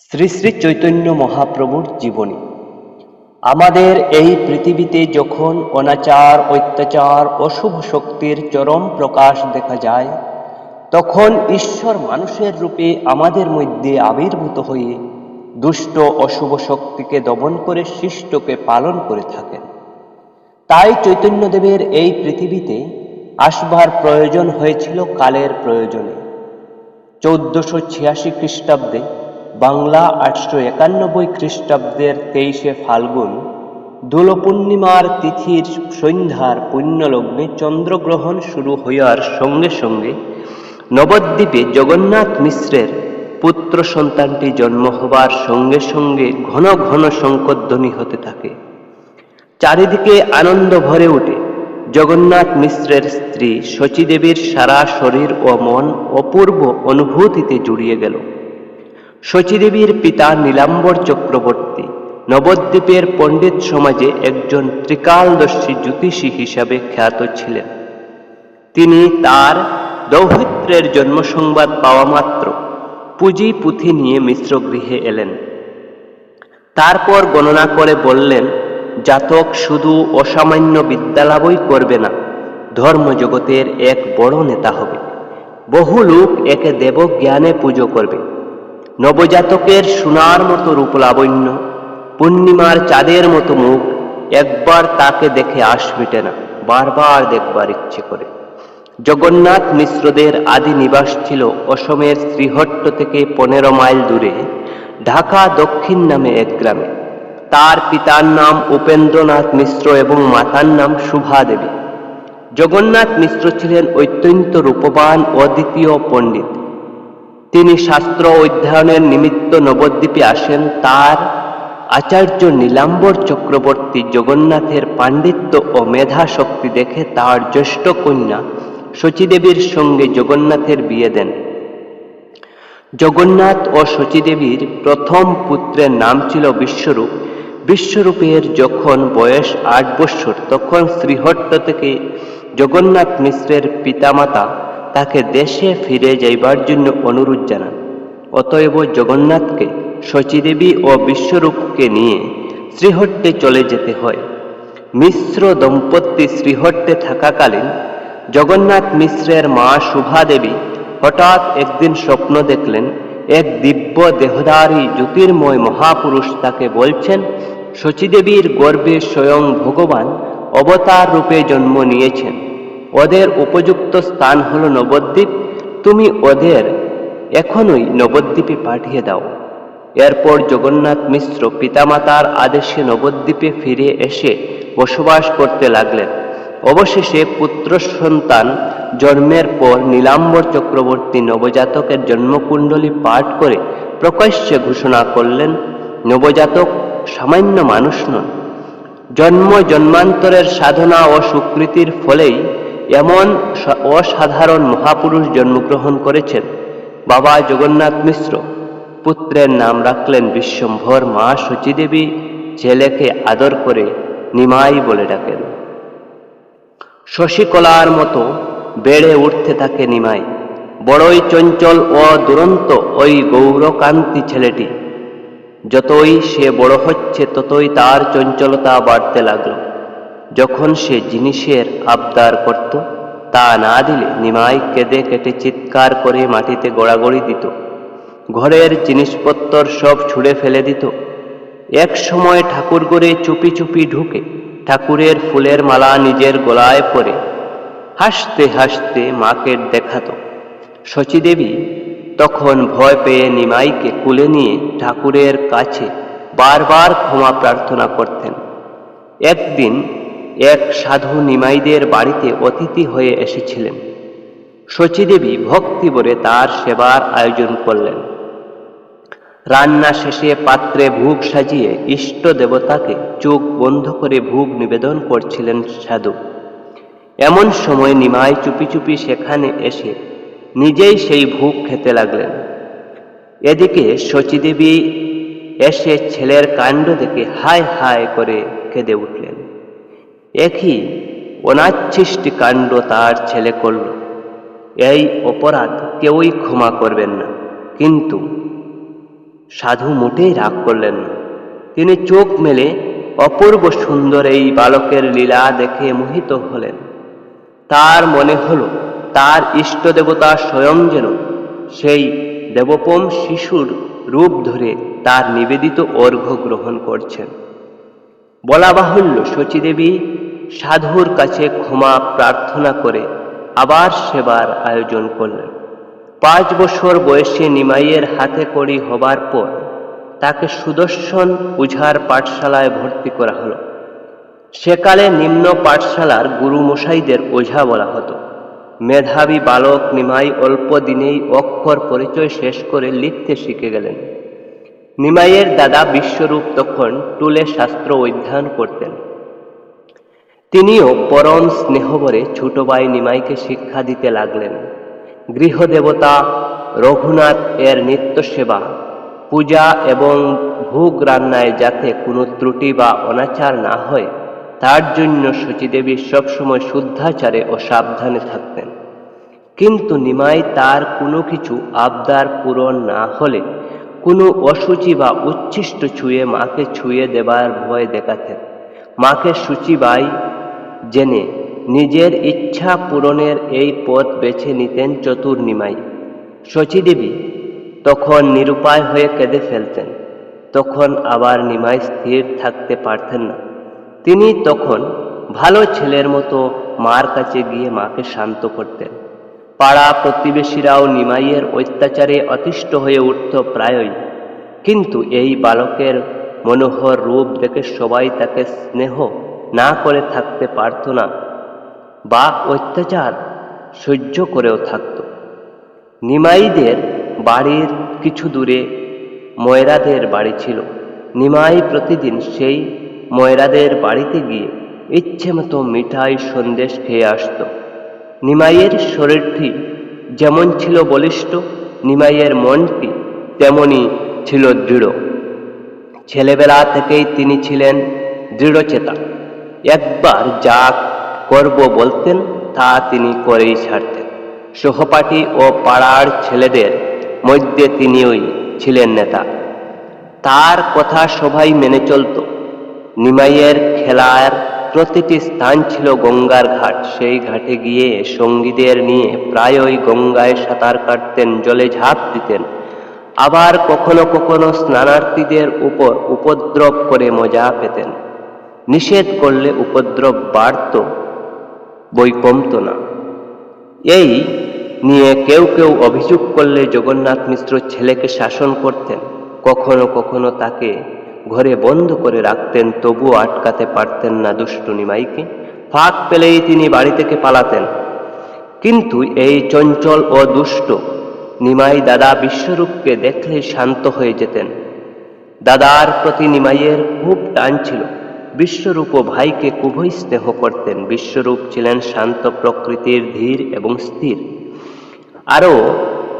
শ্রী শ্রী চৈতন্য মহাপ্রভুর জীবনী। আমাদের এই পৃথিবীতে যখন অনাচার, অত্যাচার অশুভ শক্তির চরম প্রকাশ দেখা যায়, তখন ঈশ্বর মানুষের রূপে আমাদের মধ্যে আবির্ভূত হয়ে দুষ্ট অশুভ শক্তিকে দমন করে শিষ্টকে পালন করে থাকেন। তাই চৈতন্যদেবের এই পৃথিবীতে আসবার প্রয়োজন হয়েছিল কালের প্রয়োজনে। চৌদ্দশো ছিয়াশি খ্রিস্টাব্দে বাংলা আটশো একানব্বই খ্রিস্টাব্দের তেইশে ফাল্গুন দোল পূর্ণিমার তিথির সন্ধ্যার পুণ্যলগ্নে চন্দ্রগ্রহণ শুরু হইয়ার সঙ্গে সঙ্গে নবদ্বীপে জগন্নাথ মিশ্রের পুত্র সন্তানটি জন্ম হবার সঙ্গে সঙ্গে ঘন ঘন শঙ্করধ্বনি হতে থাকে। চারিদিকে আনন্দ ভরে ওঠে জগন্নাথ মিশ্রের স্ত্রী শচীদেবীর সারা শরীর ও মন অপূর্ব অনুভূতিতে জুড়িয়ে গেল। শচীদেবীর পিতা নীলাম্বর চক্রবর্তী নবদ্বীপের পণ্ডিত সমাজে একজন ত্রিকালদর্শী জ্যোতিষী হিসাবে খ্যাত ছিলেন। তিনি তার দৌহিত্রের জন্ম পাওয়া মাত্র পুঁজি পুঁথি নিয়ে মিশ্র গৃহে এলেন। তারপর গণনা করে বললেন, জাতক শুধু অসামান্য বিদ্যালাভই করবে না, ধর্মজগতের এক বড় নেতা হবে। বহু লোক একে দেব জ্ঞানে পুজো করবে। নবজাতকের সোনার মতো রূপ লাবণ্য পূর্ণিমার চাঁদের মতো মুখ, একবার তাকে দেখে আশ মিটে না, বারবার দেখবার ইচ্ছে করে। জগন্নাথ মিশ্রদের আদি নিবাস ছিল অসমের শ্রীহট্ট থেকে পনেরো মাইল দূরে, ঢাকা দক্ষিণ নামে এক গ্রামে। তার পিতার নাম উপেন্দ্রনাথ মিশ্র এবং মাতার নাম শুভা দেবী জগন্নাথ মিশ্র ছিলেন অত্যন্ত রূপবান অদ্বিতীয় পণ্ডিত। তিনি শাস্ত্র অধ্যয়নের নিমিত্ত নবদ্বীপে আসেন, তার আচার্য নীলাম্বর চক্রবর্তী জগন্নাথের পাণ্ডিত্য ও মেধা শক্তি দেখে তার জ্যেষ্ঠ কন্যা শচীদেবীর সঙ্গে জগন্নাথের বিয়ে দেন। জগন্নাথ ও শচীদেবীর প্রথম পুত্রের নাম ছিল বিশ্বরূপ। বিশ্বরূপের যখন বয়স আট বৎসর, তখন শ্রীহট্ট থেকে জগন্নাথ মিশ্রের পিতামাতা তাকে দেশে ফিরে যাইবার জন্য অনুরোধ জানান। অতএব জগন্নাথকে, শচীদেবী ও বিশ্বরূপকে নিয়ে শ্রীহট্টে চলে যেতে হয়। মিশ্র দম্পতি শ্রীহট্টে থাকাকালীন জগন্নাথ মিশ্রের মা শুভা দেবী হঠাৎ একদিন স্বপ্ন দেখলেন, এক দিব্য দেহধারী জ্যোতির্ময় মহাপুরুষ তাকে বলছেন, শচীদেবীর গর্ভে স্বয়ং ভগবান অবতার রূপে জন্ম নিয়েছেন। ওদের উপযুক্ত স্থান হল নবদ্বীপ। তুমি ওদের এখনই নবদ্বীপে পাঠিয়ে দাও। এরপর জগন্নাথ মিশ্র পিতামাতার আদেশে নবদ্বীপে ফিরে এসে বসবাস করতে লাগলেন। অবশেষে পুত্র সন্তান জন্মের পর নীলাম্বর চক্রবর্তী নবজাতকের জন্মকুণ্ডলী পাঠ করে প্রকাশ্যে ঘোষণা করলেন, নবজাতক সামান্য মানুষ নন। জন্ম জন্মান্তরের সাধনা ও সুকৃতির ফলেই এমন অসাধারণ মহাপুরুষ জন্মগ্রহণ করেছেন। বাবা জগন্নাথ মিশ্র। পুত্রের নাম রাখলেন বিশ্বম্ভর মা শচীদেবী, ছেলেকে আদর করে নিমাই বলে ডাকেন। শশীকলার মতো বেড়ে উঠতে থাকে নিমাই। বড়ই চঞ্চল ও দুরন্ত ওই গৌরকান্তি ছেলেটি। যতই সে বড় হচ্ছে, ততই তার চঞ্চলতা বাড়তে লাগল। যখন সে জিনিসের আবদার করত, তা না দিলে নিমাই কেঁদে কেটে চিৎকার করে মাটিতে গড়াগড়ি দিত। ঘরের জিনিসপত্র সব ছুঁড়ে ফেলে দিত। এক সময় ঠাকুর ঘরে চুপি চুপি ঢুকে ঠাকুরের ফুলের মালা নিজের গলায় পরে হাসতে হাসতে মাকে দেখাত। শচীদেবী তখন ভয় পেয়ে নিমাইকে কুলে নিয়ে ঠাকুরের কাছে বারবার ক্ষমা প্রার্থনা করতেন। একদিন এক সাধু নিমাইদের বাড়িতে অতিথি হয়ে এসেছিলেন। শচীদেবী ভক্তি ভরে তার সেবার আয়োজন করলেন। রান্না শেষে পাত্রে ভোগ সাজিয়ে ইষ্ট দেবতাকে চোখ বন্ধ করে ভোগ নিবেদন করছিলেন সাধু। এমন সময় নিমাই চুপি চুপি সেখানে এসে নিজেই সেই ভোগ খেতে লাগলেন। এদিকে শচীদেবী এসে ছেলের কাণ্ড দেখে হায় হায় করে কেঁদে উঠলেন। একই অনাচ্ছিষ্টি কাণ্ড তার ছেলে করল। এই অপরাধ কেউই ক্ষমা করবেন না। কিন্তু সাধু মোটেই রাগ করলেন না। তিনি চোখ মেলে অপূর্ব সুন্দর এই বালকের লীলা দেখে মোহিত হলেন। তার মনে হল, তার ইষ্ট দেবতা স্বয়ং যেন সেই দেবপম শিশুর রূপ ধরে তার নিবেদিত অর্ঘ্য গ্রহণ করছেন। বলা বাহুল্য শচীদেবী সাধুর কাছে ক্ষমা প্রার্থনা করে আবার সেবার আয়োজন করলেন। পাঁচ বছর বয়সে নিমাইয়ের হাতে কড়ি হবার পর তাকে সুদর্শন উঝার পাঠশালায় ভর্তি করা হলো। সেকালে নিম্ন পাঠশালার গুরুমশাইদের ওঝা বলা হতো। মেধাবী বালক নিমাই অল্প দিনেই অক্ষর পরিচয় শেষ করে লিখতে শিখে গেলেন। নিমাইয়ের দাদা বিশ্বরূপ তখন টুলে শাস্ত্র অধ্যয়ন করতেন। তিনিও পরম স্নেহভরে ছোট ভাই নিমাইকে শিক্ষা দিতে লাগলেন। গৃহদেবতা রঘুনাথ এর নিত্য সেবা, পূজা এবং ভোগ রান্নায় যাতে কোনো ত্রুটি বা অনাচার না হয়, তার জন্য সতীদেবী সবসময় শুদ্ধাচারে ও সাবধানে থাকতেন। কিন্তু নিমাই তার কোনো কিছু আবদার পূরণ না হলে কোনো অসুচি বা উচ্ছিষ্ট ছুঁয়ে মাকে ছুঁয়ে দেবার ভয় দেখাতেন। মাকে সূচিবাই জেনে নিজের ইচ্ছা পূরণের এই পথ বেছে নিতেন চতুর নিমাই শচীদেবী তখন নিরুপায় হয়ে কেঁদে ফেলতেন। তখন আবার নিমাই স্থির থাকতে পারতেন না। তিনি তখন ভালো ছেলের মতো মার কাছে গিয়ে মাকে শান্ত করতেন। পাড়া প্রতিবেশীরাও নিমাইয়ের অত্যাচারে অতিষ্ঠ হয়ে উঠত প্রায়ই। কিন্তু এই বালকের মনোহর রূপ দেখে সবাই তাকে স্নেহ না করে থাকতে পারত না বা অত্যাচার সহ্য করেও থাকত। নিমাইদের বাড়ির কিছু দূরে ময়রাদের বাড়ি ছিল। নিমাই প্রতিদিন সেই ময়রাদের বাড়িতে গিয়ে ইচ্ছে মতো মিঠাই সন্দেশ খেয়ে আসতো। নিমাইয়ের শরীরটি যেমন ছিল বলিষ্ঠ, নিমাইয়ের মনটি তেমনই ছিল দৃঢ়। ছেলেবেলা থেকেই তিনি ছিলেন দৃঢ়চেতা। একবার যা করব বলতেন, তা তিনি করেই ছাড়তেন। সহপাঠী ও পাড়ার ছেলেদের মধ্যে তিনিই ছিলেন নেতা। তার কথা সবাই মেনে চলত। নিমাইয়ের খেলার প্রতিটি স্থান ছিল গঙ্গার ঘাট। সেই ঘাটে গিয়ে সঙ্গীদের নিয়ে প্রায়ই গঙ্গায় সাঁতার কাটতেন, জলে ঝাঁপ দিতেন। আবার কখনো কখনো স্নানার্থীদের উপর উপদ্রব করে মজা পেতেন। নিষেধ করলে উপদ্রব বাড়ত বই কমত না। এই নিয়ে কেউ কেউ অভিযোগ করলে জগন্নাথ মিশ্র ছেলেকে শাসন করতেন, কখনো কখনো তাকে ঘরে বন্ধ করে রাখতেন, তবুও আটকাতে পারতেন না দুষ্টু নিমাইকে। ফাঁক পেলেই তিনি বাড়ি থেকে পালাতেন। কিন্তু এই চঞ্চল ও দুষ্ট নিমাই দাদা বিশ্বরূপকে দেখলেই শান্ত হয়ে যেতেন। দাদার প্রতি নিমাইয়ের খুব টান ছিল। বিশ্বরূপ ও ভাইকে খুবই স্নেহ করতেন। বিশ্বরূপ ছিলেন শান্ত প্রকৃতির ধীর এবং স্থির। আরও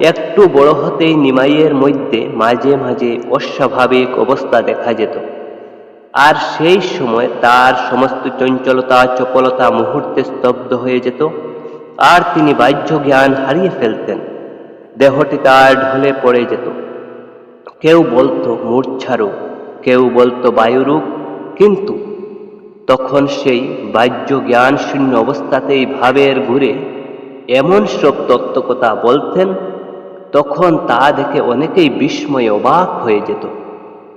একটু বড় হতেই নিমাইয়ের মধ্যে মাঝে মাঝে অস্বাভাবিক অবস্থা দেখা যেত। আর সেই সময় তার সমস্ত চঞ্চলতা, চপলতা মুহূর্তে স্তব্ধ হয়ে যেত। আর তিনি বাহ্য জ্ঞান হারিয়ে ফেলতেন। দেহটি তার ঢলে পড়ে যেত। কেউ বলতো মূর্ছারোগ কেউ বলতো বায়ুরূপ, কিন্তু তখন সেই বাহ্য জ্ঞান শূন্য অবস্থাতেই ভাবের ঘুরে এমন সব তত্ত্বকতা বলতেন, তখন তা দেখে অনেকেই বিস্ময়ে অবাক হয়ে যেত।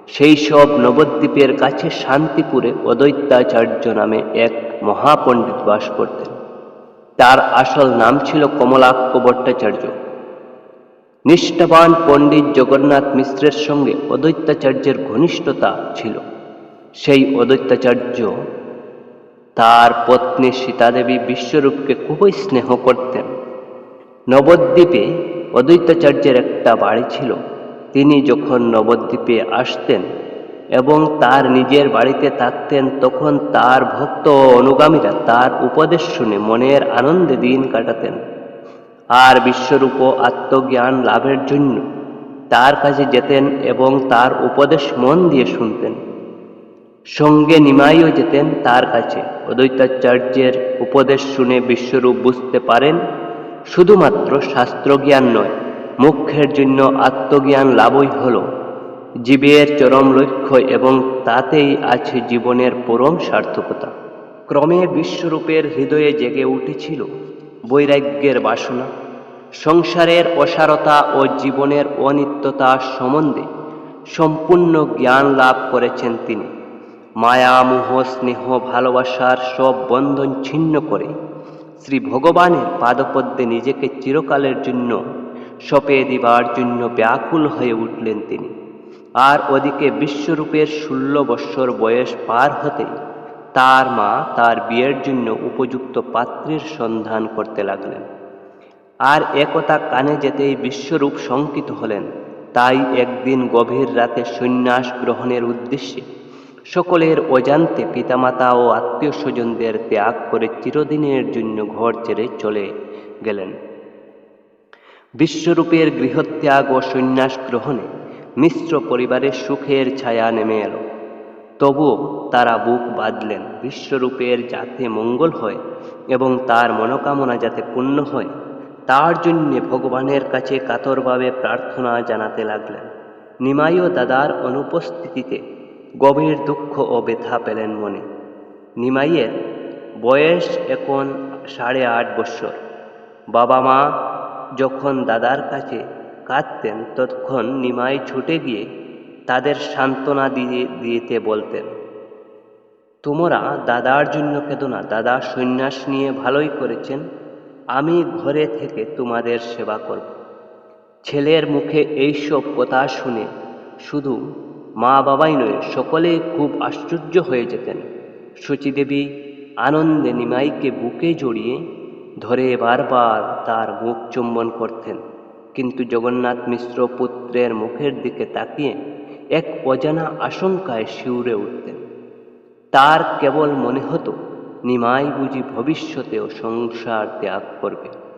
সেই সব নবদ্বীপের কাছে শান্তিপুরে অদ্বৈতাচার্য নামে এক মহাপণ্ডিত বাস করতেন। তার আসল নাম ছিল কমলাক্ষ ভট্টাচার্য। নিষ্ঠাবান পণ্ডিত জগন্নাথ মিশ্রের সঙ্গে অদ্বৈতাচার্যের ঘনিষ্ঠতা ছিল। সেই অদ্বৈতাচার্য তার পত্নী সীতাদেবী বিশ্বরূপকে খুবই স্নেহ করতেন। নবদ্বীপে অদ্বৈতাচার্যের একটা বাড়ি ছিল। তিনি যখন নবদ্বীপে আসতেন এবং তার নিজের বাড়িতে থাকতেন, তখন তার ভক্ত অনুগামীরা তার উপদেশ শুনে মনের আনন্দে দিন কাটাতেন। আর বিশ্বরূপ আত্মজ্ঞান লাভের জন্য তার কাছে যেতেন এবং তার উপদেশ মন দিয়ে শুনতেন। সঙ্গে নিমাইও যেতেন তার কাছে। অদ্বৈতাচার্যের উপদেশ শুনে বিশ্বরূপ বুঝতে পারেন, শুধুমাত্র শাস্ত্রজ্ঞান নয়, মুখ্যের জন্য আত্মজ্ঞান লাভই হল। জীবের চরম লক্ষ্য এবং তাতেই আছে জীবনের পরম সার্থকতা। ক্রমে বিশ্বরূপের হৃদয়ে জেগে উঠেছিল বৈরাগ্যের বাসনা। সংসারের অসারতা ও জীবনের অনিত্যতা সম্বন্ধে সম্পূর্ণ জ্ঞান লাভ করেছেন তিনি। মায়া মোহ স্নেহ, ভালোবাসার সব বন্ধন ছিন্ন করে শ্রী ভগবানের পাদপদ্মে নিজেকে চিরকালের জন্য সপে দিবার জন্য ব্যাকুল হয়ে উঠলেন তিনি। আর ওদিকে বিশ্বরূপের ষোলো বৎসর বয়স পার হতেই তার মা তার বিয়ের জন্য উপযুক্ত পাত্রের সন্ধান করতে লাগলেন। আর একথা কানে যেতেই বিশ্বরূপ শঙ্কিত হলেন। তাই একদিন গভীর রাতে সন্ন্যাস গ্রহণের উদ্দেশ্যে সকলের অজান্তে পিতামাতা ও আত্মীয় স্বজনদের ত্যাগ করে চিরদিনের জন্য ঘর ছেড়ে চলে গেলেন। বিশ্বরূপের গৃহত্যাগ ও সন্ন্যাস গ্রহণে মিশ্র পরিবারের সুখের ছায়া নেমে এলো। তবুও তারা বুক বাঁধলেন, বিশ্বরূপের যাতে মঙ্গল হয় এবং তার মনোকামনা যাতে পূর্ণ হয়, তার জন্যে ভগবানের কাছে কাতরভাবে প্রার্থনা জানাতে লাগলেন। নিমাইও দাদার অনুপস্থিতিতে গভীর দুঃখ ও ব্যথা পেলেন মনে। নিমাইয়ের বয়স এখন সাড়ে আট বৎসর। বাবা মা যখন দাদার কাছে কাঁদতেন, তখন নিমাই ছুটে গিয়ে তাদের সান্ত্বনা দিয়ে, দিতে বলতেন, তোমরা দাদার জন্য কেঁদো না, দাদা সন্ন্যাস নিয়ে ভালোই করেছেন, আমি ঘরে থেকে তোমাদের সেবা করব। ছেলের মুখে এইসব কথা শুনে শুধু মা বাবাই নয় সকলেই খুব আশ্চর্য হয়ে যেতেন। শচীদেবী আনন্দে নিমাইকে বুকে জড়িয়ে ধরে বারবার তার মুখ চুম্বন করতেন। কিন্তু জগন্নাথ মিশ্র পুত্রের মুখের দিকে তাকিয়ে এক অজানা আশঙ্কায় শিউরে উঠতেন। তার কেবল মনে হতো, নিমাই বুঝি ভবিষ্যতেও সংসার ত্যাগ করবে।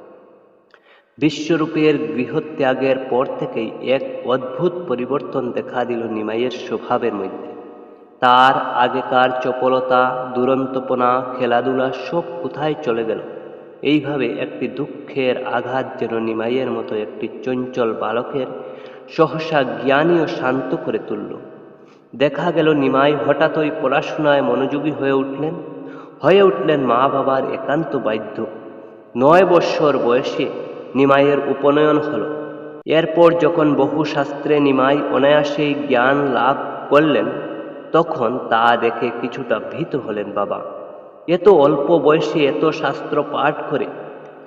বিশ্বরূপের গৃহত্যাগের পর থেকেই এক অদ্ভুত পরিবর্তন দেখা দিল নিমাইয়ের স্বভাবের মধ্যে। তার আগেকার চপলতা, দুরন্তপনা, খেলাধুলা সব কোথায় চলে গেল? এইভাবে একটি দুঃখের আঘাত যেন নিমাইয়ের মতো একটি চঞ্চল বালকের সহসা জ্ঞানী ও শান্ত করে তুলল। দেখা গেল নিমাই হঠাৎই পড়াশোনায় মনোযোগী হয়ে উঠলেন। হয়ে উঠলেন মা বাবার একান্ত বাধ্য। নয় বৎসর বয়সে নিমাইয়ের উপনয়ন হল। এরপর যখন বহু শাস্ত্রে নিমাই অনায়াসেই জ্ঞান লাভ করলেন, তখন তা দেখে কিছুটা ভীত হলেন বাবা। এত অল্প বয়সে এত শাস্ত্র পাঠ করে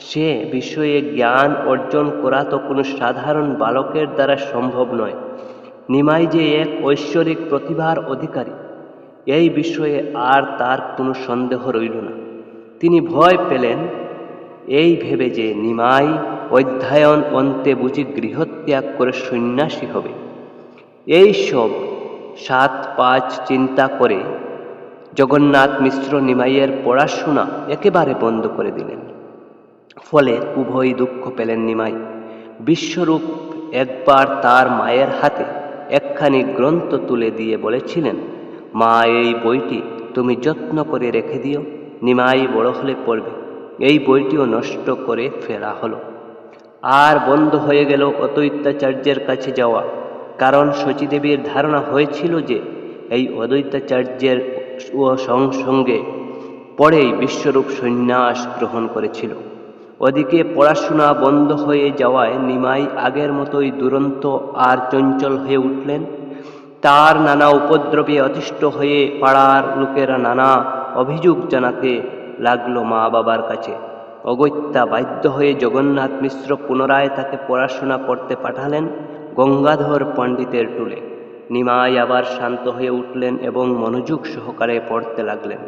সে বিষয়ে জ্ঞান অর্জন করা তো কোনো সাধারণ বালকের দ্বারা সম্ভব নয়। নিমাই যে এক ঐশ্বরিক প্রতিভার অধিকারী, এই বিষয়ে আর তার কোনো সন্দেহ রইল না। তিনি ভয় পেলেন, এই ভেবে যে নিমাই অধ্যয়ন অন্তে বুঝি গৃহত্যাগ করে সন্ন্যাসী হবে। এই সব সাত পাঁচ চিন্তা করে জগন্নাথ মিশ্র নিমাইয়ের পড়াশোনা একেবারে বন্ধ করে দিলেন। ফলে উভয় দুঃখ পেলেন নিমাই। বিশ্বরূপ একবার তার মায়ের হাতে একখানি গ্রন্থ তুলে দিয়ে বলেছিলেন, মা, এই বইটি তুমি যত্ন করে রেখে দিও। নিমাই বড় হলে পড়বে। এই বইটিও নষ্ট করে ফেরা হলো। আর বন্ধ হয়ে গেল অদ্বৈতাচার্যের কাছে যাওয়া। কারণ শচীদেবীর ধারণা হয়েছিল যে, এই অদ্বৈতাচার্যের ও সঙ্গে পরেই বিশ্বরূপ সন্ন্যাস গ্রহণ করেছিল। ওদিকে পড়াশোনা বন্ধ হয়ে যাওয়ায় নিমাই আগের মতোই দুরন্ত আর চঞ্চল হয়ে উঠলেন। তার নানা উপদ্রবে অতিষ্ঠ হয়ে পাড়ার লোকেরা নানা অভিযোগ জানাতে লাগল মা বাবার কাছে। অগত্যা বাধ্য হয়ে জগন্নাথ মিশ্র পুনরায় তাকে পড়াশোনা করতে পাঠালেন গঙ্গাধর পণ্ডিতের টুলে। নিমাই আবার শান্ত হয়ে উঠলেন এবং মনোযোগ সহকারে পড়তে লাগলেন।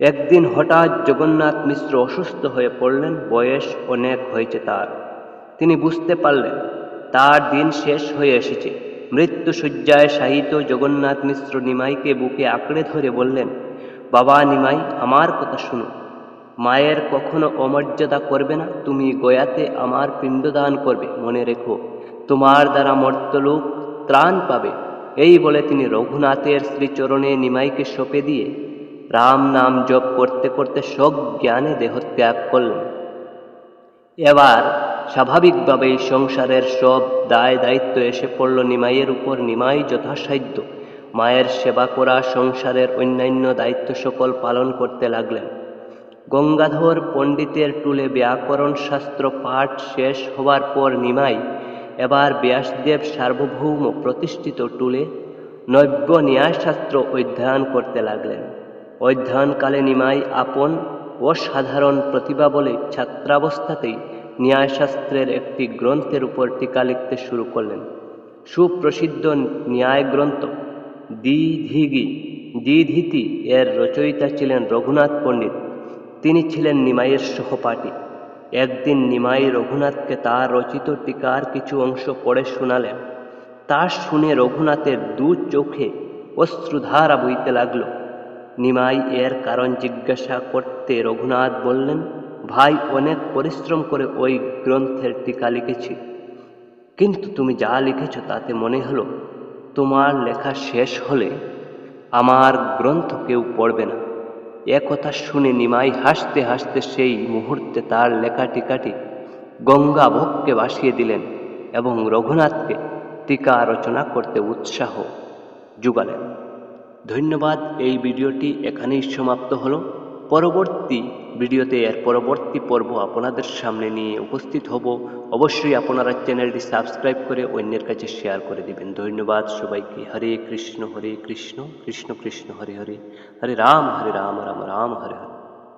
একদিন হঠাৎ জগন্নাথ মিশ্র অসুস্থ হয়ে পড়লেন, বয়স অনেক হয়েছে তার। তিনি বুঝতে পারলেন, তার দিন শেষ হয়ে এসেছে। মৃত্যুসজ্জায় শায়িত জগন্নাথ মিশ্র নিমাইকে বুকে আঁকড়ে ধরে বললেন, বাবা নিমাই, আমার কথা শুনো মায়ের কখনো অমর্যাদা করবে না, তুমি গয়াতে আমার পিণ্ডদান করবে, মনে রেখো। তোমার দ্বারা মর্তলোক ত্রাণ পাবে। এই বলে তিনি রঘুনাথের শ্রীচরণে নিমাইকে সঁপে দিয়ে রাম নাম জপ করতে করতে সব জ্ঞানে দেহত্যাগ করলেন। এবার স্বাভাবিকভাবেই সংসারের সব দায় দায়িত্ব এসে পড়ল নিমাইয়ের উপর। নিমাই যথাসাধ্য মায়ের সেবা করা, সংসারের অন্যান্য দায়িত্ব সকল পালন করতে লাগলেন। গঙ্গাধর পণ্ডিতের টুলে ব্যাকরণ শাস্ত্র পাঠ শেষ হবার পর নিমাই এবার ব্যাসদেব সার্বভৌম প্রতিষ্ঠিত টুলে নব্য ন্যায়শাস্ত্র অধ্যয়ন করতে লাগলেন। অধ্যয়নকালে নিমাই আপন অসাধারণ প্রতিভা বলে ছাত্রাবস্থাতেই ন্যায়শাস্ত্রের একটি গ্রন্থের উপর টিকা লিখতে শুরু করলেন। সুপ্রসিদ্ধ ন্যায় গ্রন্থ দ্বিধিগি, দ্বিধিতি এর রচয়িতা ছিলেন রঘুনাথ পণ্ডিত। তিনি ছিলেন নিমাইয়ের সহপাঠী। একদিন নিমাই রঘুনাথকে তার রচিত টিকার কিছু অংশ পড়ে শোনালেন। তা শুনে রঘুনাথের দু চোখে অশ্রুধারা বইতে লাগল। নিমাই এর কারণ জিজ্ঞাসা করতে রঘুনাথ বললেন, ভাই, অনেক পরিশ্রম করে ওই গ্রন্থের টিকা লিখেছি। কিন্তু তুমি যা লিখেছ তাতে মনে হলো, তোমার লেখা শেষ হলে আমার গ্রন্থ কেউ পড়বে না। এ কথা শুনে নিমাই হাসতে হাসতে সেই মুহূর্তে তার লেখা টিকাটি গঙ্গা ভোগকে ভাসিয়ে দিলেন এবং রঘুনাথকে টিকা রচনা করতে উৎসাহ যুগালেন। ধন্যবাদ, এই ভিডিওটি এখানেই সমাপ্ত হলো। পরবর্তী ভিডিওতে এর পরবর্তী পর্ব আপনাদের সামনে নিয়ে উপস্থিত হব। অবশ্যই আপনারা চ্যানেলটি সাবস্ক্রাইব করে অন্যের কাছে শেয়ার করে দিবেন। ধন্যবাদ সবাইকে। হরে কৃষ্ণ হরে কৃষ্ণ কৃষ্ণ কৃষ্ণ, হরে হরে। হরে রাম হরে রাম রাম রাম, হরে হরে।